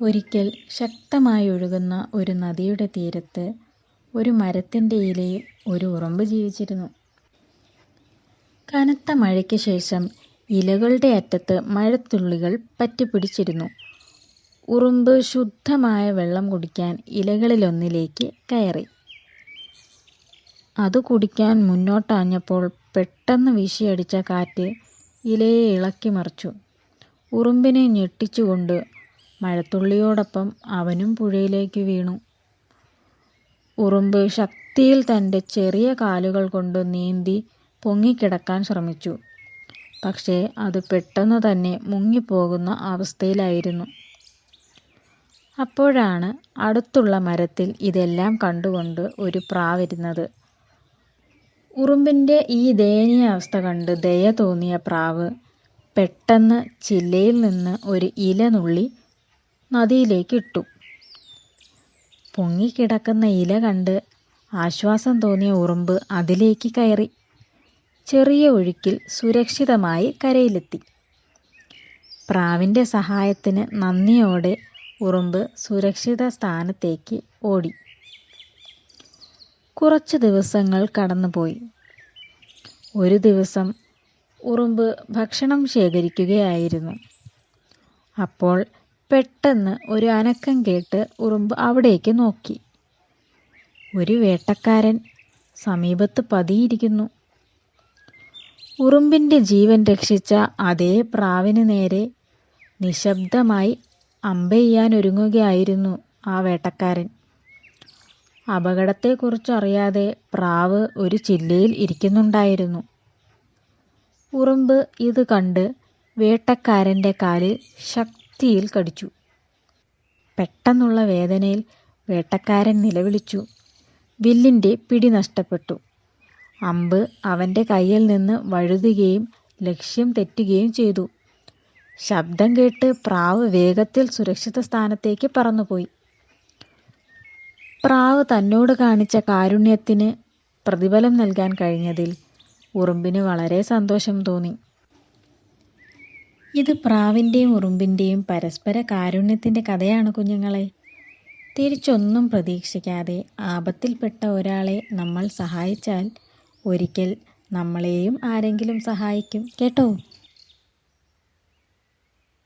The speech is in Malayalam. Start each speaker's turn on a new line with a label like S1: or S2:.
S1: ഒരിക്കൽ ശക്തമായി ഒഴുകുന്ന ഒരു നദിയുടെ തീരത്ത് ഒരു മരത്തിന്റെ ഇലയിൽ ഒരു ഉറുമ്പ് ജീവിച്ചിരുന്നു. കനത്ത മഴയ്ക്ക് ശേഷം ഇലകളുടെ അറ്റത്ത് മഴത്തുള്ളികൾ പറ്റിപ്പിടിച്ചിരുന്നു. ഉറുമ്പ് ശുദ്ധമായ വെള്ളം കുടിക്കാൻ ഇലകളിലൊന്നിലേക്ക് കയറി. അത് കുടിക്കാൻ മുന്നോട്ടാഞ്ഞപ്പോൾ പെട്ടെന്ന് വീശിയടിച്ച കാറ്റ് ഇലയെ ഇളക്കി മറിച്ചു ഉറുമ്പിനെ ഞെട്ടിച്ചുകൊണ്ട് മഴത്തുള്ളിയോടൊപ്പം അവനും പുഴയിലേക്ക് വീണു. ഉറുമ്പ് ശക്തിയിൽ തന്റെ ചെറിയ കാലുകൾ കൊണ്ട് നീന്തി പൊങ്ങിക്കിടക്കാൻ ശ്രമിച്ചു. പക്ഷേ അത് പെട്ടെന്ന് തന്നെ മുങ്ങിപ്പോകുന്ന അവസ്ഥയിലായിരുന്നു. അപ്പോഴാണ് അടുത്തുള്ള മരത്തിൽ ഇതെല്ലാം കണ്ടുകൊണ്ട് ഒരു പ്രാവിരുന്നത്. ഉറുമ്പിന്റെ ഈ ദയനീയ അവസ്ഥ കണ്ട് ദയ തോന്നിയ പ്രാവ് പെട്ടെന്ന് ചില്ലയിൽ നിന്ന് ഒരു ഇല നുള്ളി നദിയിലേക്ക് ഇട്ടു. പൊങ്ങിക്കിടക്കുന്ന ഇല കണ്ട് ആശ്വാസം തോന്നിയ ഉറുമ്പ് അതിലേക്ക് കയറി ചെറിയ ഒഴുക്കിൽ സുരക്ഷിതമായി കരയിലെത്തി. പ്രാവിന്റെ സഹായത്തിന് നന്ദിയോടെ ഉറുമ്പ് സുരക്ഷിത സ്ഥാനത്തേക്ക് ഓടി. കുറച്ച് ദിവസങ്ങൾ കടന്നുപോയി. ഒരു ദിവസം ഉറുമ്പ് ഭക്ഷണം ശേഖരിക്കുകയായിരുന്നു. അപ്പോൾ പെട്ടെന്ന് ഒരു അനക്കം കേട്ട് ഉറുമ്പ് അവിടേക്ക് നോക്കി. ഒരു വേട്ടക്കാരൻ സമീപത്ത് പതിയിരിക്കുന്നു. ഉറുമ്പിന്റെ ജീവൻ രക്ഷിച്ച അതേ പ്രാവിന് നേരെ നിശബ്ദമായി അമ്പെയ്യാനൊരുങ്ങുകയായിരുന്നു ആ വേട്ടക്കാരൻ. അപകടത്തെക്കുറിച്ചറിയാതെ പ്രാവ് ഒരു ചില്ലയിൽ ഇരിക്കുന്നുണ്ടായിരുന്നു. ഉറുമ്പ് ഇത് കണ്ട് വേട്ടക്കാരന്റെ കാലിൽ ശക്തിയിൽ കടിച്ചു. പെട്ടെന്നുള്ള വേദനയിൽ വേട്ടക്കാരൻ നിലവിളിച്ചു. വില്ലിന്റെ പിടി നഷ്ടപ്പെട്ടു. അമ്പ് അവന്റെ കയ്യിൽ നിന്ന് വഴുതുകയും ലക്ഷ്യം തെറ്റുകയും ചെയ്തു. ശബ്ദം കേട്ട് പ്രാവ് വേഗത്തിൽ സുരക്ഷിത സ്ഥാനത്തേക്ക് പറന്നുപോയി. പ്രാവ് തന്നോട് കാണിച്ച കാരുണ്യത്തിന് പ്രതിഫലം നൽകാൻ കഴിഞ്ഞതിൽ ഉറുമ്പിന് വളരെ സന്തോഷം തോന്നി. ഇത് പ്രാവിന്റെയും ഉറുമ്പിന്റെയും പരസ്പര കാരുണ്യത്തിന്റെ കഥയാണ് കുഞ്ഞുങ്ങളെ തിരിച്ചൊന്നും പ്രതീക്ഷിക്കാതെ ആപത്തിൽപ്പെട്ട ഒരാളെ നമ്മൾ സഹായിച്ചാൽ ഒരിക്കൽ നമ്മളെയും ആരെങ്കിലും സഹായിക്കും കേട്ടോ.